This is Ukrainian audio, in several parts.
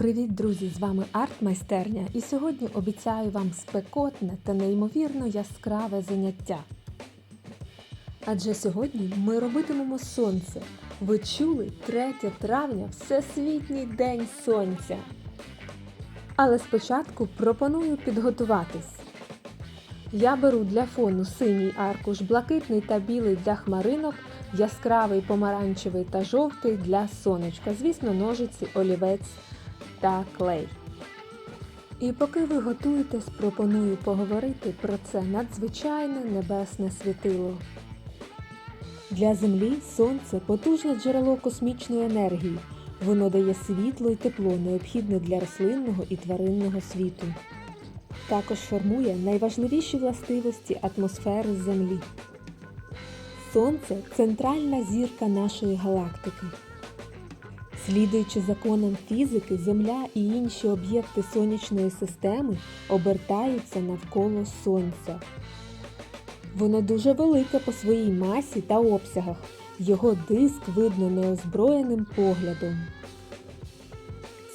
Привіт, друзі! З вами Арт-майстерня і сьогодні обіцяю вам спекотне та неймовірно яскраве заняття. Адже сьогодні ми робитимемо сонце. Ви чули 3 травня Всесвітній день сонця. Але спочатку пропоную підготуватись. Я беру для фону синій аркуш, блакитний та білий для хмаринок, яскравий помаранчевий та жовтий для сонечка. Звісно, ножиці, олівець та клей. І поки ви готуєтесь, пропоную поговорити про це надзвичайне небесне світило. Для Землі Сонце потужне джерело космічної енергії. Воно дає світло і тепло, необхідне для рослинного і тваринного світу. Також формує найважливіші властивості атмосфери Землі. Сонце центральна зірка нашої галактики. Слідуючи законам фізики, Земля і інші об'єкти сонячної системи обертаються навколо Сонця. Воно дуже велике по своїй масі та обсягах. Його диск видно неозброєним поглядом.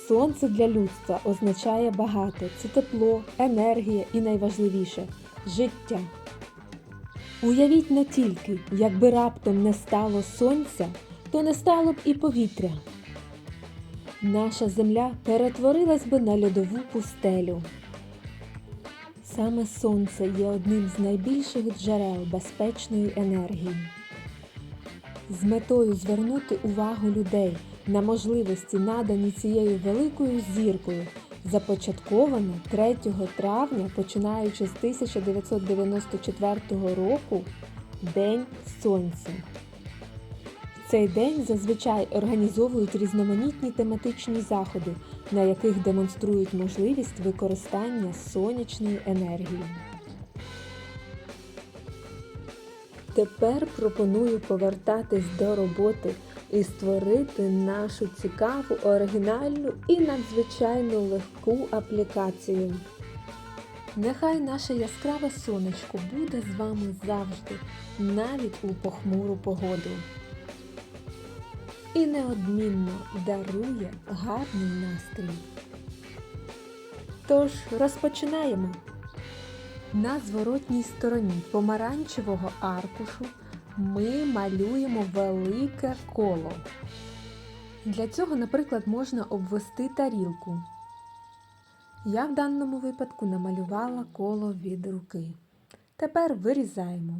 Сонце для людства означає багато це тепло, енергія і найважливіше життя. Уявіть не тільки, якби раптом не стало сонця, то не стало б і повітря. Наша земля перетворилась би на льодову пустелю. Саме сонце є одним з найбільших джерел безпечної енергії. З метою звернути увагу людей на можливості, надані цією великою зіркою, започатковано 3 травня, починаючи з 1994 року, День Сонця. Цей день зазвичай організовують різноманітні тематичні заходи, на яких демонструють можливість використання сонячної енергії. Тепер пропоную повертатись до роботи і створити нашу цікаву, оригінальну і надзвичайно легку аплікацію. Нехай наше яскраве сонечко буде з вами завжди, навіть у похмуру погоду. І неодмінно дарує гарний настрій. Тож розпочинаємо. На зворотній стороні помаранчевого аркушу ми малюємо велике коло. Для цього, наприклад, можна обвести тарілку. Я в даному випадку намалювала коло від руки. Тепер вирізаємо.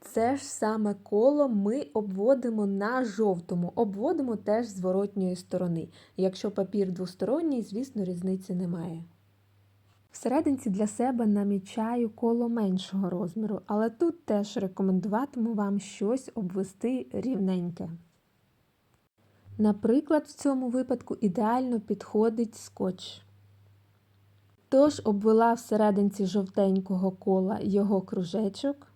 Це ж саме коло ми обводимо на жовтому, обводимо теж зворотньої сторони. Якщо папір двосторонній, звісно, різниці немає. Всерединці для себе намічаю коло меншого розміру, але тут теж рекомендуватиму вам щось обвести рівненьке. Наприклад, в цьому випадку ідеально підходить скотч. Тож обвела всерединці жовтенького кола його кружечок.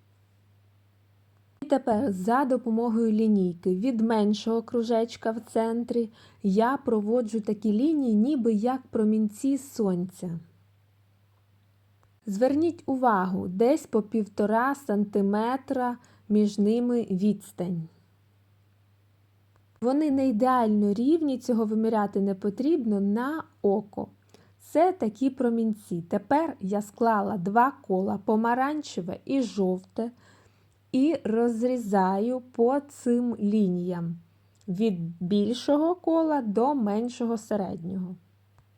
Тепер за допомогою лінійки від меншого кружечка в центрі я проводжу такі лінії, ніби як промінці сонця. Зверніть увагу, десь по півтора сантиметра між ними відстань. Вони не ідеально рівні, цього виміряти не потрібно на око. Це такі промінці. Тепер я склала два кола помаранчеве і жовте і розрізаю по цим лініям від більшого кола до меншого середнього.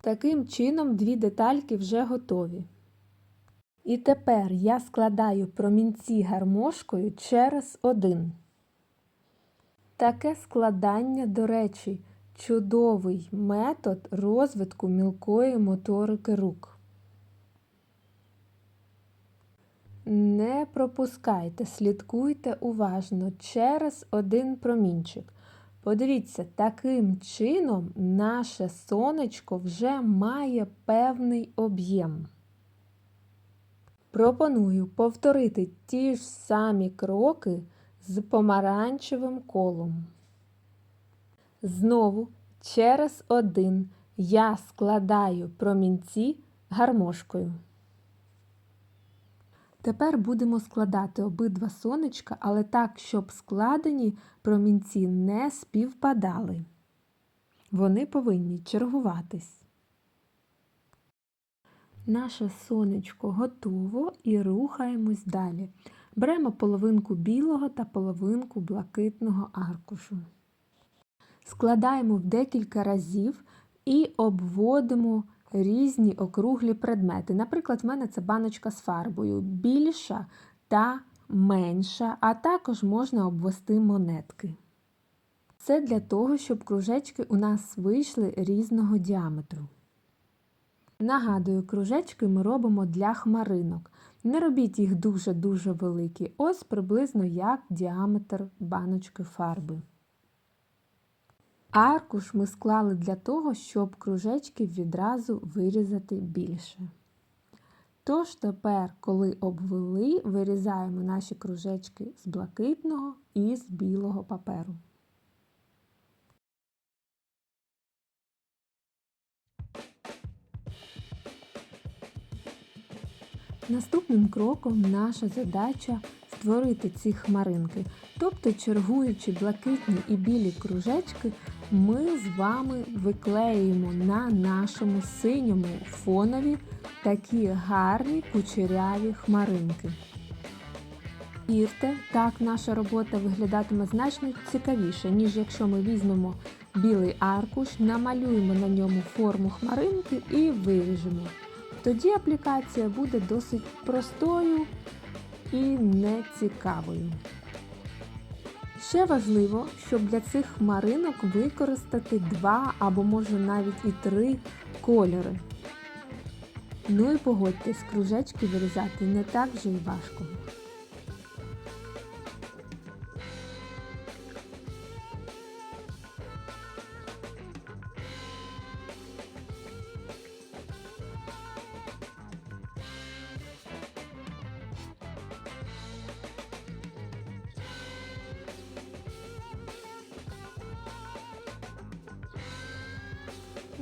Таким чином, дві детальки вже готові. І тепер я складаю промінці гармошкою через один. Таке складання, до речі, чудовий метод розвитку мілкої моторики рук. Не пропускайте, слідкуйте уважно через один промінчик. Подивіться, таким чином наше сонечко вже має певний об'єм. Пропоную повторити ті ж самі кроки з помаранчевим колом. Знову через один я складаю промінці гармошкою. Тепер будемо складати обидва сонечка, але так, щоб складені промінці не співпадали. Вони повинні чергуватись. Наше сонечко готово і рухаємось далі. Беремо половинку білого та половинку блакитного аркушу. Складаємо в декілька разів і обводимо різні округлі предмети. Наприклад, в мене це баночка з фарбою, більша та менша, а також можна обвести монетки. Це для того, щоб кружечки у нас вийшли різного діаметру. Нагадую, кружечки ми робимо для хмаринок. Не робіть їх дуже-дуже великі, ось приблизно як діаметр баночки фарби. Аркуш ми склали для того, щоб кружечки відразу вирізати більше. Тож тепер, коли обвели, вирізаємо наші кружечки з блакитного і з білого паперу. Наступним кроком наша задача створити ці хмаринки. Тобто, чергуючи блакитні і білі кружечки, ми з вами виклеюємо на нашому синьому фонові такі гарні кучеряві хмаринки. Вірте, так наша робота виглядатиме значно цікавіше, ніж якщо ми візьмемо білий аркуш, намалюємо на ньому форму хмаринки і виріжемо. Тоді аплікація буде досить простою і нецікавою. Ще важливо, щоб для цих хмаринок використати два або може навіть і три кольори. Ну і погодьтесь, кружечки вирізати не так вже й важко.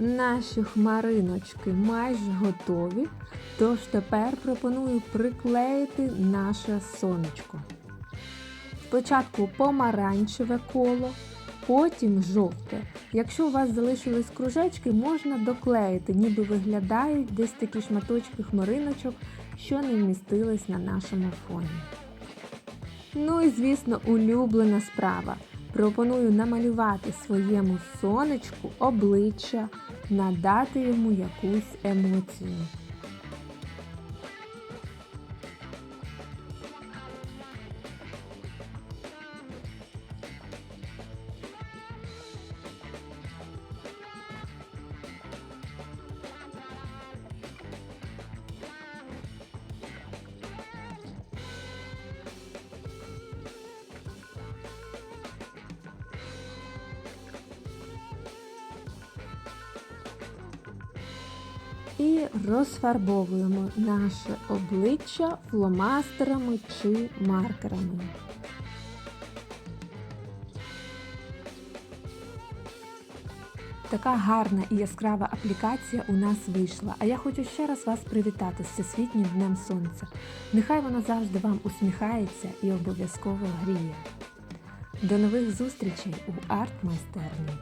Наші хмариночки майже готові, тож тепер пропоную приклеїти наше сонечко. Спочатку помаранчеве коло, потім жовте. Якщо у вас залишились кружечки, можна доклеїти, ніби виглядають десь такі шматочки хмариночок, що не вмістились на нашому фоні. Ну і, звісно, улюблена справа. Пропоную намалювати своєму сонечку обличчя, надати йому якусь емоцію. І розфарбовуємо наше обличчя фломастерами чи маркерами. Така гарна і яскрава аплікація у нас вийшла. А я хочу ще раз вас привітати з Всесвітнім Днем Сонця. Нехай вона завжди вам усміхається і обов'язково гріє. До нових зустрічей у арт-майстерні!